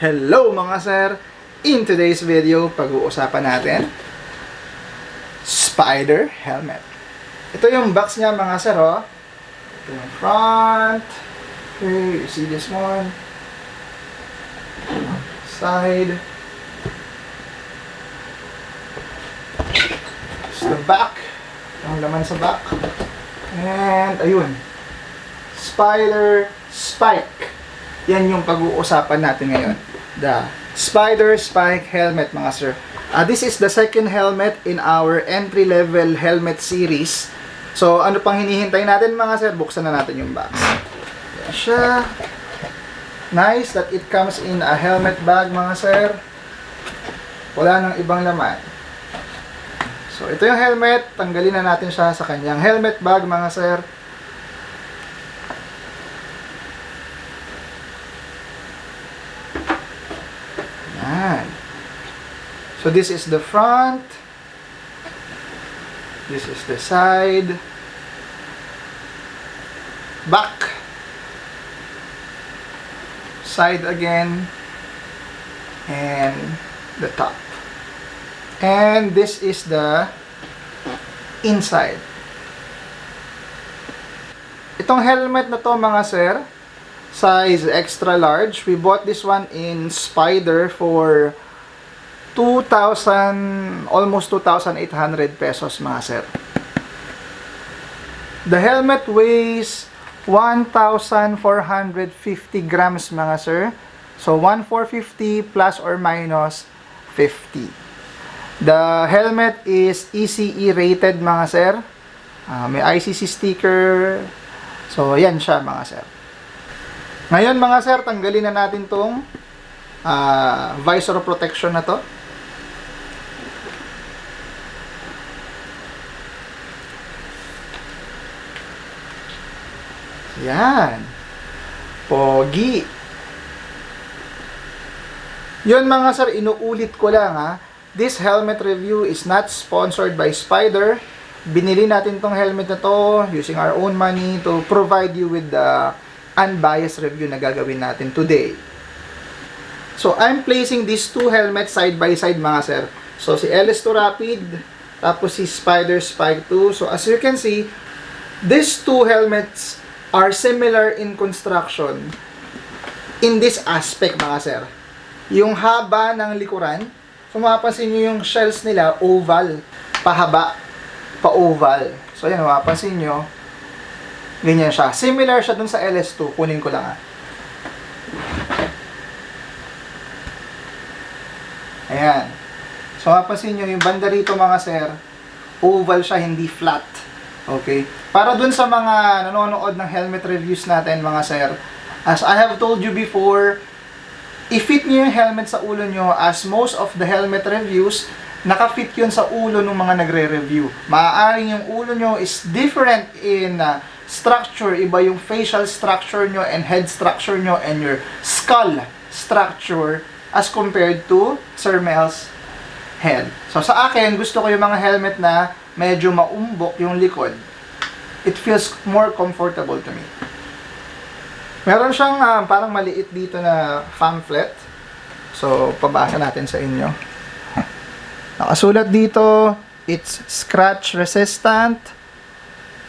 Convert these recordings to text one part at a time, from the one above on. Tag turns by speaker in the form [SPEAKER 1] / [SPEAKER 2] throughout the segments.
[SPEAKER 1] Hello mga sir! In today's video, pag-uusapan natin Spider Helmet. Ito yung box niya mga sir, oh. Ito yung front. Okay, you see this one. Side. It's the back. Ang laman sa back. And, ayun. Spider Spike. Yan yung pag-uusapan natin ngayon. The Spider Spike helmet mga sir. Uh, this is the second helmet in our entry-level helmet series. So, ano pang hinihintay natin mga sir? Buksan na natin yung box. Yan siya. Nice that it comes in a helmet bag mga sir. Wala nang ibang laman. So, ito yung helmet. Tanggalin na natin siya sa kanyang helmet bag mga sir. So this is the front. This is the side. Back. Side again. And the top. And this is the inside. Itong helmet na to mga sir, size extra large. We bought this one in Spider for 2,000, almost 2,800 pesos mga sir. The helmet weighs 1,450 grams mga sir. So 1,450 plus or minus 50. The helmet is ECE rated mga sir. Ah, may ICC sticker. So yan siya mga sir. Ngayon mga sir, tanggalin na natin tong ah, visor protection na to. Yan. Pogi. Yun mga sir, inuulit ko lang ha. This helmet review is not sponsored by Spider. Binili natin tong helmet na to using our own money to provide you with the unbiased review na gagawin natin today. So, I'm placing these two helmets side by side mga sir. So, si LS2 Rapid, tapos si Spider Spike 2. So, as you can see, these two helmets are similar in construction in this aspect mga sir. Yung haba ng likuran, so mapapansin nyo yung shells nila, oval, pahaba, pa-oval. So, yan, mapapansin nyo, ganyan siya. Similar siya dun sa LS2. Kunin ko lang ah. Ayan. So, mapapansin nyo, yung banda rito mga sir, oval siya, hindi flat. Okay? Para dun sa mga nanonood ng helmet reviews natin mga sir, as I have told you before, i-fit nyo yung helmet sa ulo nyo as most of the helmet reviews, nakafit yun sa ulo ng mga nagre-review. Maaaring yung ulo nyo is different in uh, structure, iba yung facial structure nyo and head structure nyo and your skull structure as compared to Sir Mel's head. So sa akin, gusto ko yung mga helmet na medyo maumbok yung likod. It feels more comfortable to me. Meron siyang ah, parang maliit dito na pamphlet. So, pabasa natin sa inyo. Nakasulat dito, it's scratch resistant,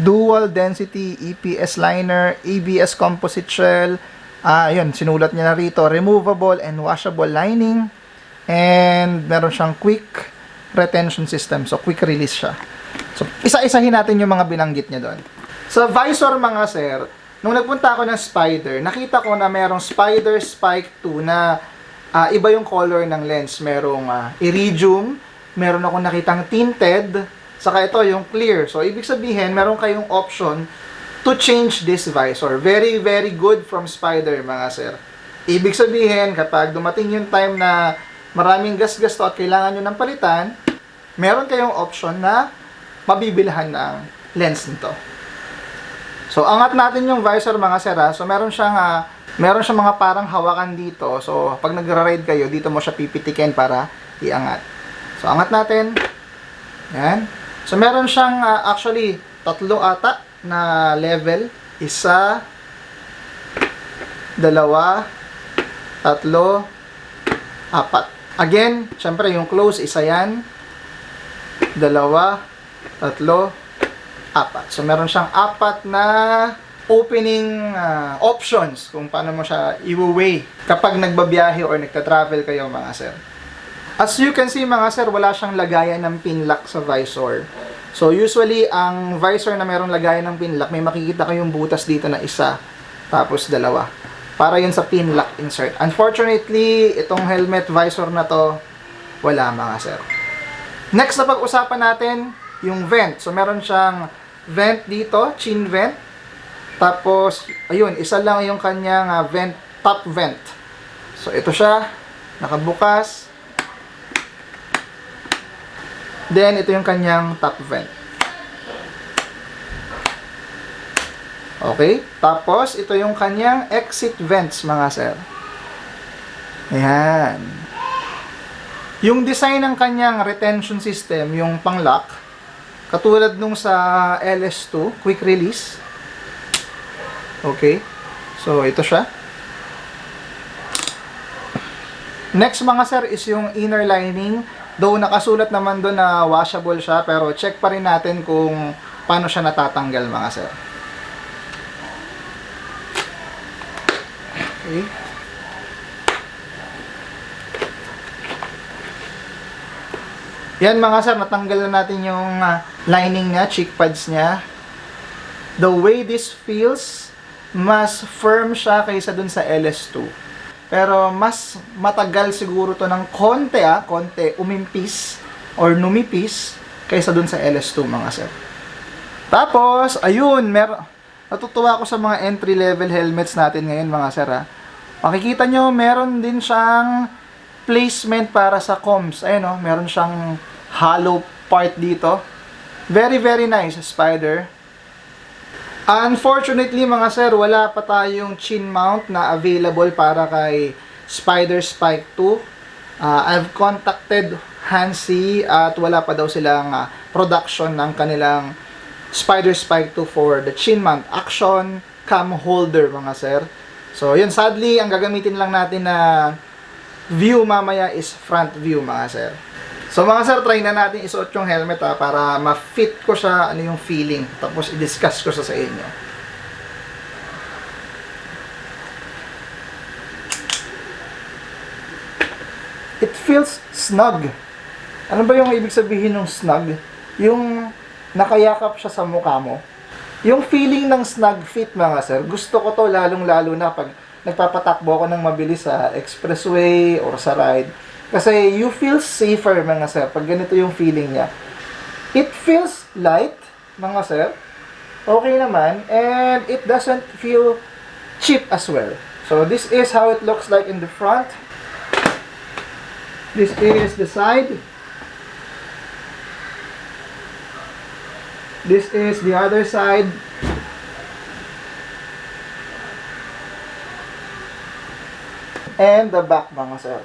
[SPEAKER 1] dual density EPS liner, ABS composite shell. Ah, yun, sinulat niya na rito, removable and washable lining. And meron siyang quick retention system. So, quick release siya. So, isa-isahin natin yung mga binanggit niya doon. Sa visor mga sir, nung nagpunta ako ng Spider, nakita ko na merong Spider Spike 2 na ah, iba yung color ng lens. Merong ah, iridium, meron ako nakitang tinted, saka ito yung clear. So, ibig sabihin, meron kayong option to change this visor. Very, very good from Spider, mga sir. Ibig sabihin, kapag dumating yung time na maraming gas-gas to at kailangan nyo ng palitan, meron kayong option na mabibilhan ng lens nito. So, angat natin yung visor mga sir ha. So, meron siyang, ah, meron siyang mga parang hawakan dito. So, pag nagra-ride kayo, dito mo siya pipitikin para iangat. So, angat natin. Yan. So, meron siyang ah, actually tatlo ata na level. Isa, dalawa, tatlo, apat. Again, syempre yung close, isa yan, dalawa, tatlo, apat. So, meron siyang apat na opening ah, options kung paano mo siya i-weigh kapag nagbabiyahe or nagta-travel kayo mga sir. As you can see mga sir, wala siyang lagayan ng pin lock sa visor. So usually, ang visor na merong lagayan ng pin lock, may makikita kayong butas dito na isa, tapos dalawa. Para yun sa pin lock insert. Unfortunately, itong helmet visor na to, wala mga sir. Next na pag-usapan natin, yung vent. So meron siyang vent dito, chin vent. Tapos, ayun, isa lang yung kanyang ah, vent, top vent. So ito siya, nakabukas. Then, ito yung kanyang top vent. Okay? Tapos, ito yung kanyang exit vents, mga sir. Ayan. Yung design ng kanyang retention system, yung pang-lock, katulad nung sa LS2, quick release. Okay? So, ito siya. Next mga sir is yung inner lining. Though nakasulat naman doon na washable siya, pero check pa rin natin kung paano siya natatanggal mga sir. Okay. Yan mga sir, natanggal na natin yung ah, lining niya, cheek pads niya. The way this feels, mas firm siya kaysa dun sa LS2. Pero mas matagal siguro to ng konti ah, konti umimpis or numipis kaysa dun sa LS2 mga sir. Tapos, ayun, mer natutuwa ako sa mga entry level helmets natin ngayon mga sir ah. Makikita nyo, meron din siyang placement para sa comms. Ayun oh, meron siyang hollow part dito. Very, very nice, Spider. Unfortunately, mga sir, wala pa tayong chin mount na available para kay Spider Spike 2. Uh, I've contacted Hansi at wala pa daw silang ah, production ng kanilang Spider Spike 2 for the chin mount action cam holder, mga sir. So, yun, sadly, ang gagamitin lang natin na view mamaya is front view, mga sir. So mga sir, try na natin isuot yung helmet ha, para ma-fit ko siya ano yung feeling. Tapos i-discuss ko siya sa inyo. It feels snug. Ano ba yung ibig sabihin ng snug? Yung nakayakap siya sa mukha mo. Yung feeling ng snug fit mga sir, gusto ko to lalong-lalo na pag nagpapatakbo ako ng mabilis sa expressway or sa ride. Kasi you feel safer mga sir pag ganito yung feeling niya. It feels light mga sir. Okay naman and it doesn't feel cheap as well. So this is how it looks like in the front. This is the side. This is the other side. And the back mga sir.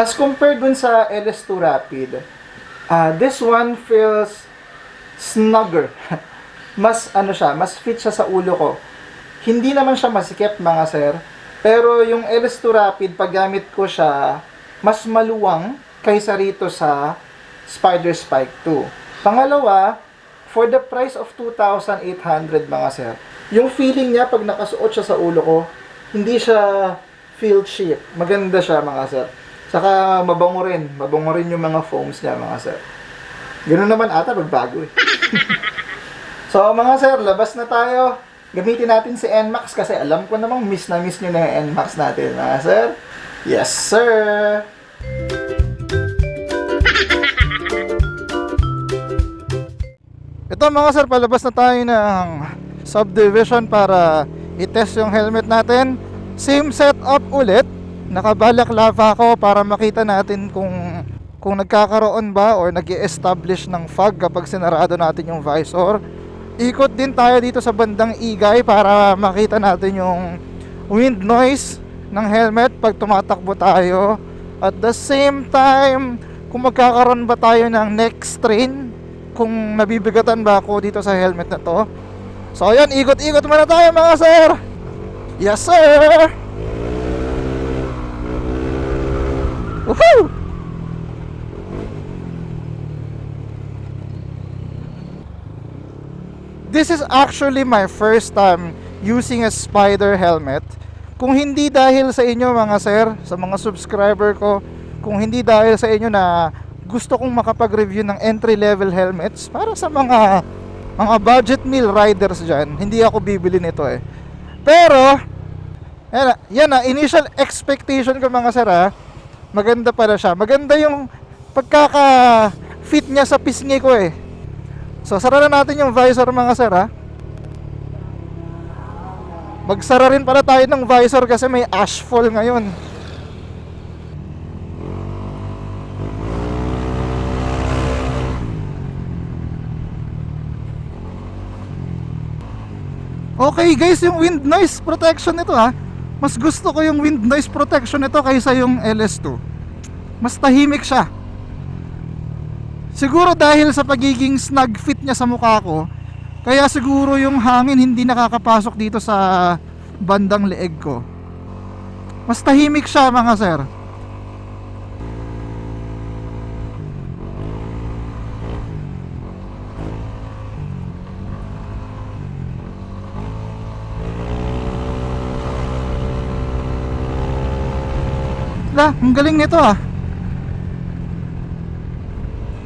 [SPEAKER 1] As compared dun sa LS2 Rapid, uh, this one feels snugger. mas ano siya, mas fit siya sa ulo ko. Hindi naman siya masikip mga sir, pero yung LS2 Rapid, paggamit ko siya, mas maluwang kaysa rito sa Spider Spike 2. Pangalawa, for the price of 2,800 mga sir, yung feeling niya pag nakasuot siya sa ulo ko, hindi siya feel cheap. Maganda siya mga sir. Saka mabango rin. Mabango rin yung mga foams niya mga sir. Ganun naman ata pag bago eh. so mga sir, labas na tayo. Gamitin natin si NMAX kasi alam ko namang miss na miss nyo na yung NMAX natin mga sir. Yes sir! Ito mga sir, palabas na tayo ng subdivision para i-test yung helmet natin. Same setup ulit. Nakabalaklava ako para makita natin kung kung nagkakaroon ba or nag establish ng fog kapag sinarado natin yung visor. Ikot din tayo dito sa bandang igay para makita natin yung wind noise ng helmet pag tumatakbo tayo. At the same time, kung magkakaroon ba tayo ng neck strain, kung nabibigatan ba ako dito sa helmet na to. So ayan, ikot-ikot muna tayo mga sir. Yes, sir! Woohoo! This is actually my first time using a spider helmet. Kung hindi dahil sa inyo mga sir, sa mga subscriber ko, kung hindi dahil sa inyo na gusto kong makapag-review ng entry level helmets para sa mga mga budget meal riders dyan, hindi ako bibili nito eh. Pero, yan na, yan na, initial expectation ko mga sir ha, maganda pala siya. Maganda yung pagkaka-fit niya sa pisngi ko eh. So, sara na natin yung visor mga sir ha. Magsara rin pala tayo ng visor kasi may ashfall ngayon. Okay guys, yung wind noise protection nito ha. Mas gusto ko yung wind noise protection nito kaysa yung LS2. Mas tahimik siya. Siguro dahil sa pagiging snug fit niya sa mukha ko, kaya siguro yung hangin hindi nakakapasok dito sa bandang leeg ko. Mas tahimik siya mga sir. La, ang galing nito ah.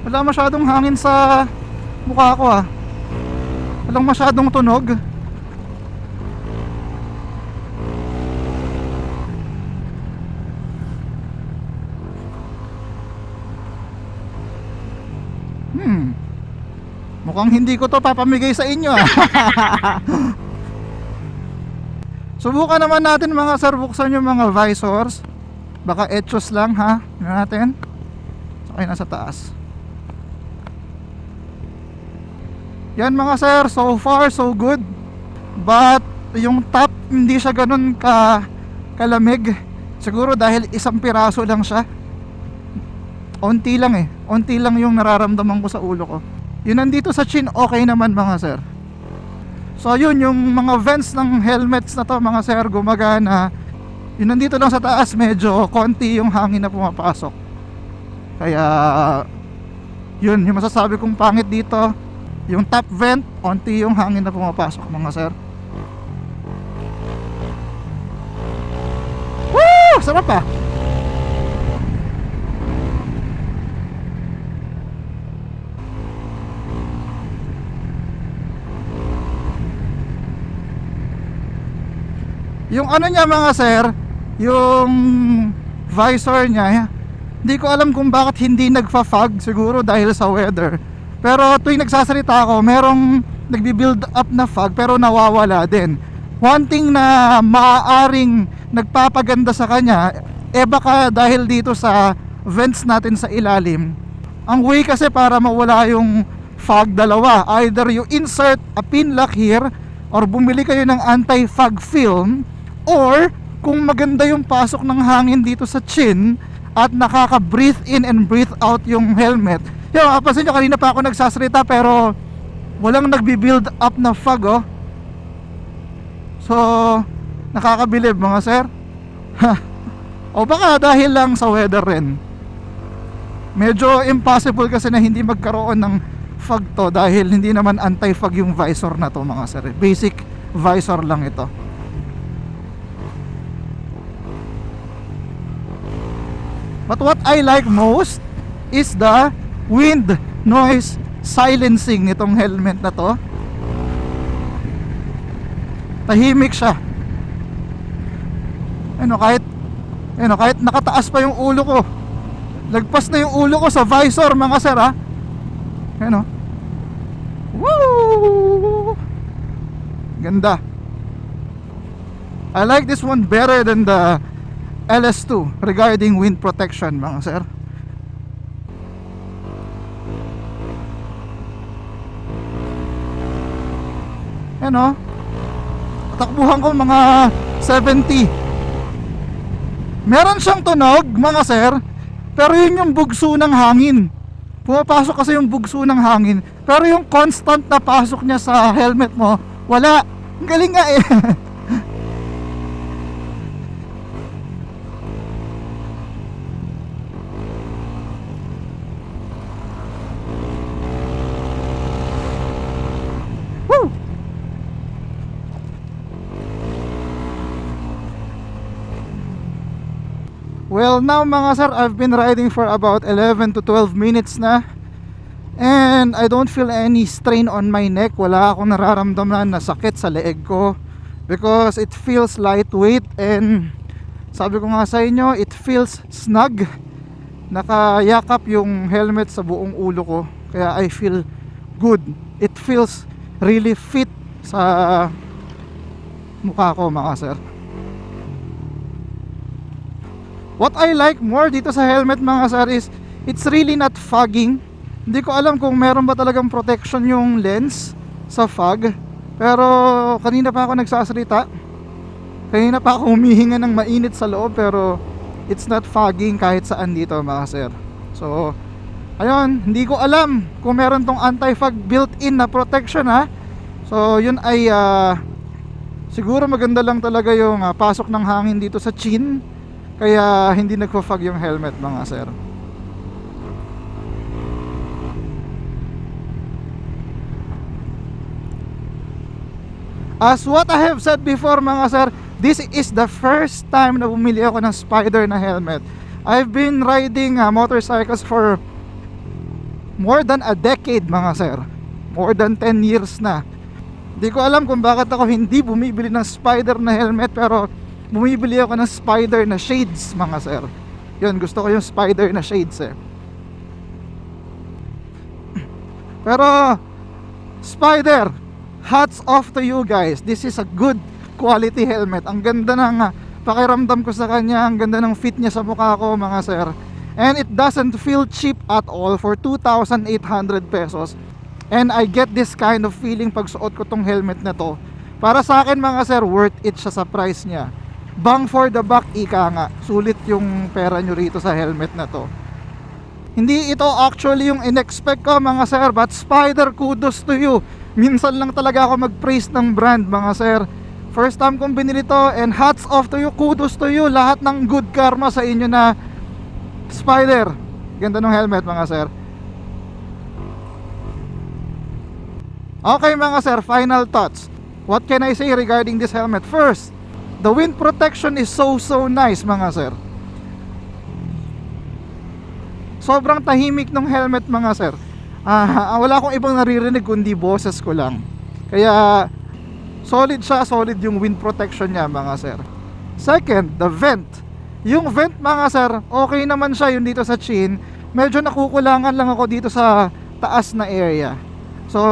[SPEAKER 1] Wala masyadong hangin sa mukha ko ah. Walang masyadong tunog. Hmm. Mukhang hindi ko to papamigay sa inyo ah. Subukan naman natin mga sir buksan yung mga visors. Baka etchos lang ha. Tingnan natin. Okay nasa taas. Yan mga sir, so far so good. But yung top hindi siya ganun ka kalamig. Siguro dahil isang piraso lang siya. Onti lang eh. Onti lang yung nararamdaman ko sa ulo ko. Yun nandito sa chin, okay naman mga sir. So yun, yung mga vents ng helmets na to mga sir, gumagana. Yun nandito lang sa taas, medyo konti yung hangin na pumapasok. Kaya, yun, yung masasabi kong pangit dito, yung top vent, konti yung hangin na pumapasok mga sir. Woo! Sarap ah! Yung ano niya mga sir, yung visor niya, hindi ko alam kung bakit hindi nagfa-fog, siguro dahil sa weather. Pero tuwing nagsasalita ako, merong nagbi-build up na fog pero nawawala din. One thing na maaaring nagpapaganda sa kanya, eh baka dahil dito sa vents natin sa ilalim, ang way kasi para mawala yung fog dalawa, either you insert a pin lock here or bumili kayo ng anti-fog film or kung maganda yung pasok ng hangin dito sa chin at nakaka-breathe in and breathe out yung helmet. Yung kapasin nyo, kanina pa ako nagsasalita pero walang nagbi-build up na fog oh. So, nakakabilib mga sir. o baka dahil lang sa weather rin. Medyo impossible kasi na hindi magkaroon ng fog to dahil hindi naman anti-fog yung visor na to mga sir. Basic visor lang ito. But what I like most is the wind noise silencing nitong helmet na to. Tahimik siya. Ano kahit ano kahit nakataas pa yung ulo ko. Lagpas na yung ulo ko sa visor mga sir ha. Ano? Woo! Ganda. I like this one better than the LS2 regarding wind protection mga sir. Ano? Takbuhan ko mga 70. Meron siyang tunog mga sir, pero yun yung bugso ng hangin. Pumapasok kasi yung bugso ng hangin. Pero yung constant na pasok niya sa helmet mo, wala. Galing nga eh. Well, now mga sir, I've been riding for about 11 to 12 minutes na. And I don't feel any strain on my neck. Wala akong nararamdaman na sakit sa leeg ko. Because it feels lightweight and sabi ko nga sa inyo, it feels snug. Nakayakap yung helmet sa buong ulo ko. Kaya I feel good. It feels really fit sa mukha ko mga sir. What I like more dito sa helmet mga sir is it's really not fogging. Hindi ko alam kung meron ba talagang protection yung lens sa fog. Pero kanina pa ako nagsasalita. Kanina pa ako humihinga ng mainit sa loob pero it's not fogging kahit saan dito mga sir. So, ayun, hindi ko alam kung meron tong anti-fog built-in na protection ha. So, yun ay ah, siguro maganda lang talaga yung ah, pasok ng hangin dito sa chin. Kaya hindi nagpa-fog yung helmet mga sir. As what I have said before mga sir, this is the first time na bumili ako ng Spider na helmet. I've been riding uh, motorcycles for more than a decade mga sir. More than 10 years na. Di ko alam kung bakit ako hindi bumibili ng Spider na helmet pero bumibili ako ng Spider na shades mga sir. Yun, gusto ko yung Spider na shades eh. Pero Spider, hats off to you guys. This is a good quality helmet. Ang ganda ng ah, pakiramdam ko sa kanya, ang ganda ng fit niya sa mukha ko mga sir. And it doesn't feel cheap at all for 2,800 pesos. And I get this kind of feeling pag suot ko tong helmet na to. Para sa akin mga sir, worth it siya sa price niya. Bang for the buck, ika nga. Sulit yung pera nyo rito sa helmet na to. Hindi ito actually yung in-expect ko mga sir, but Spider, kudos to you. Minsan lang talaga ako mag-praise ng brand mga sir. First time kong binili to and hats off to you, kudos to you. Lahat ng good karma sa inyo na Spider. Ganda ng helmet mga sir. Okay mga sir, final thoughts. What can I say regarding this helmet? First, the wind protection is so so nice mga sir. Sobrang tahimik ng helmet mga sir. Ah, wala akong ibang naririnig kundi boses ko lang. Kaya solid siya, solid yung wind protection niya mga sir. Second, the vent. Yung vent mga sir, okay naman siya yung dito sa chin. Medyo nakukulangan lang ako dito sa taas na area. So,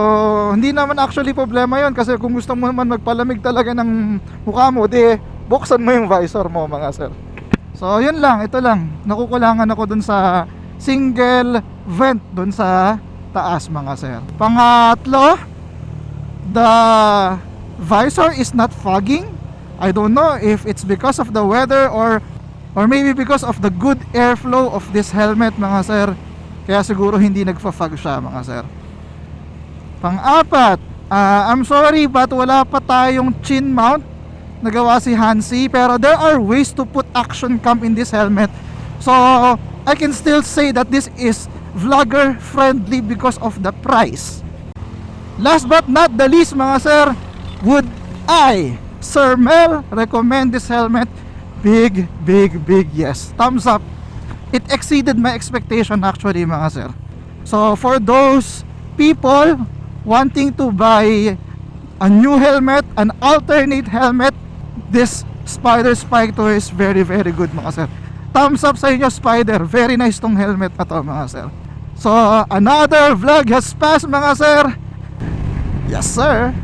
[SPEAKER 1] hindi naman actually problema yon kasi kung gusto mo naman magpalamig talaga ng mukha mo, di buksan mo yung visor mo mga sir. So, yun lang, ito lang. Nakukulangan ako dun sa single vent dun sa taas mga sir. Pangatlo, the visor is not fogging. I don't know if it's because of the weather or or maybe because of the good airflow of this helmet mga sir. Kaya siguro hindi nagfa-fog siya mga sir. Pang-apat, ah, I'm sorry but wala pa tayong chin mount nagawa si Hansi pero there are ways to put action cam in this helmet. So, I can still say that this is vlogger friendly because of the price. Last but not the least mga sir, would I, Sir Mel, recommend this helmet? Big, big, big yes. Thumbs up. It exceeded my expectation actually mga sir. So for those people wanting to buy a new helmet, an alternate helmet, this Spider Spike 2 is very very good mga sir. Thumbs up sa inyo Spider. Very nice tong helmet na to mga sir. So another vlog has passed mga sir. Yes sir.